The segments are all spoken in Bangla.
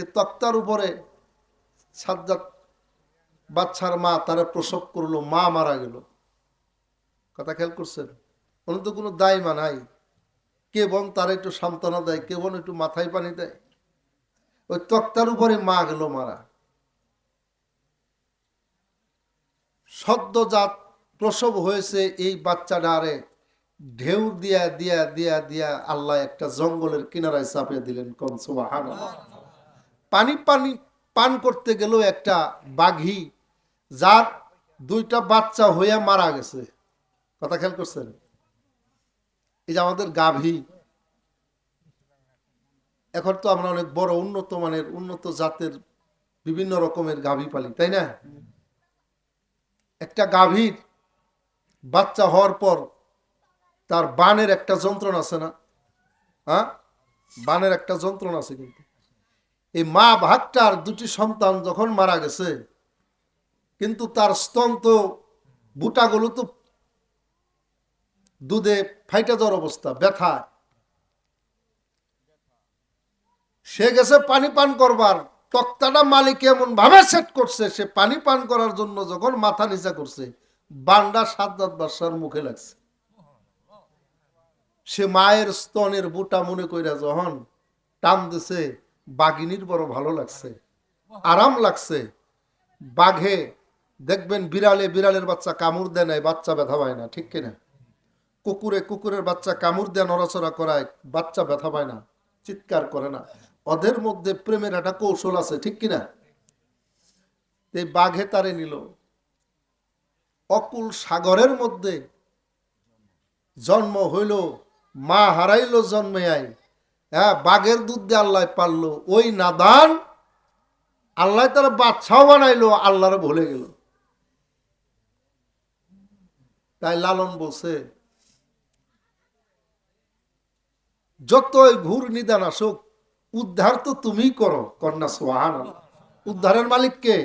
এই তক্তার উপরে সাজ্জাদ বাচ্চার মা তারা প্রসব করল, মা মারা গেল। কথা খেয়াল করছেন? কোনো তো কোনো দায় মা নাই। কে বন তারা একটু সান্ত্বনা দেয়, কে বন একটু মাথায় পানি দেয়? ওই তক্তার উপরে মা গেল মারা। সদ্যজাত প্রসব হয়েছে এই বাচ্চাটারে ঢেউ দিয়া দিয়া দিয়া দিয়া আল্লাহ একটা জঙ্গলের কিনারায় চাপিয়ে দিলেন কম সুবাহান পানি পানি পান করতে গেলেও একটা বাঘি, যার দুইটা বাচ্চা হইয়া মারা গেছে। কথা খেয়াল করছেন? এই যে আমাদের গাভী। এখন তো আমরা অনেক বড়, উন্নত মানের, উন্নত জাতের বিভিন্ন রকমের গাভী পালি, তাই না? একটা গাভীর বাচ্চা হওয়ার পর তার বানের একটা যন্ত্রণা আছে না? হ্যাঁ? বানের একটা যন্ত্রণা আছে কিন্তু। এই মা ভাগটার দুটি সন্তান যখন মারা গেছে, কিন্তু তার স্তন তো বুটাগুলো তো দুধে ফাইটা যাওয়ার অবস্থা, ব্যথায়। সে গেছে পানি পান করবার। তক্তাটা মালিক এমন ভাবে সেট করছে, সে পানি পান করার জন্য যখন মাথা নিচা করছে বান্ডা সাদ্দাত বাদশার মুখে লাগছে। সে মায়ের স্তনের বুটা মনে কইরা যখন টান দিছে বাঘিনীর বড় ভালো লাগছে। আরাম লাগছে। বাঘে দেখবেন বিড়ালে বিড়ালের বাচ্চা কামড় দেয় নাই, বাচ্চা ব্যথা পায় না, ঠিক কিনা? কুকুরে কুকুরের বাচ্চা কামড় দেয়, নড়াচড়া করায়, বাচ্চা ব্যথা পায় না, চিৎকার করে না। ওদের মধ্যে প্রেমের একটা কৌশল আছে, ঠিক কিনা? এই বাঘে তারে নিল। অকুল সাগরের মধ্যে জন্ম হইল, মা হারাইল জন্মে আই। হ্যাঁ বাঘের দুধ দিয়ে আল্লাহ পারল, ওই নাদান আল্লাহ তারা বাচ্চাও বানাইলো, আল্লাহরে ভুলে গেল। তাই লালন বলছে যতই ঘুর নিদান আসুক, উদ্ধার তো তুমি করো, কন্যা সোহান উদ্ধারের মালিক কে?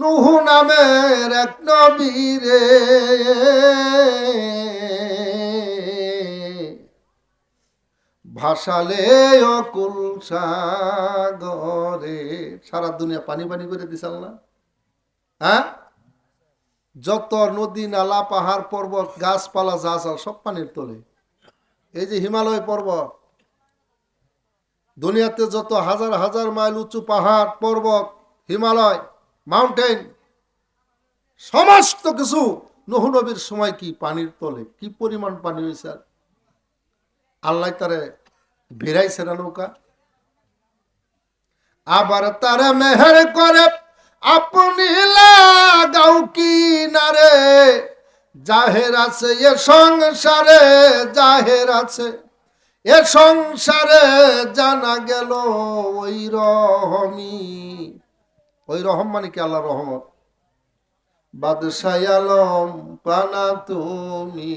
নুহু নামের এক নবীরে ভাসালে অকুল সাগরে। সারা দুনিয়া পানি পানি করে দিছাল না হ্যাঁ? যত নদী, নালা, পাহাড়, পর্বত, গাছপালা যা যা সব পানির তলে। এই যে হিমালয় পর্বত, দুনিয়াতে যত হাজার হাজার মাইল উঁচু পাহাড়, পর্বত, হিমালয়, মাউন্টেন, সমস্ত কিছু নহু নবীর সময় কি পানির তলে? কি পরিমাণ পানি হয়েছে আল্লাহ তারে বেড়াইছে না নৌকা। আবার তারা মেহের করে আপনি লাগাও কি না রে? জাহের আছে, এ সংসারে জাহের আছে। এ সংসারে জানা গেল ওই রহমি। ওই রহম মানে কি? আল্লাহ রহমত। বাদশাহ আলম পানা তুমি।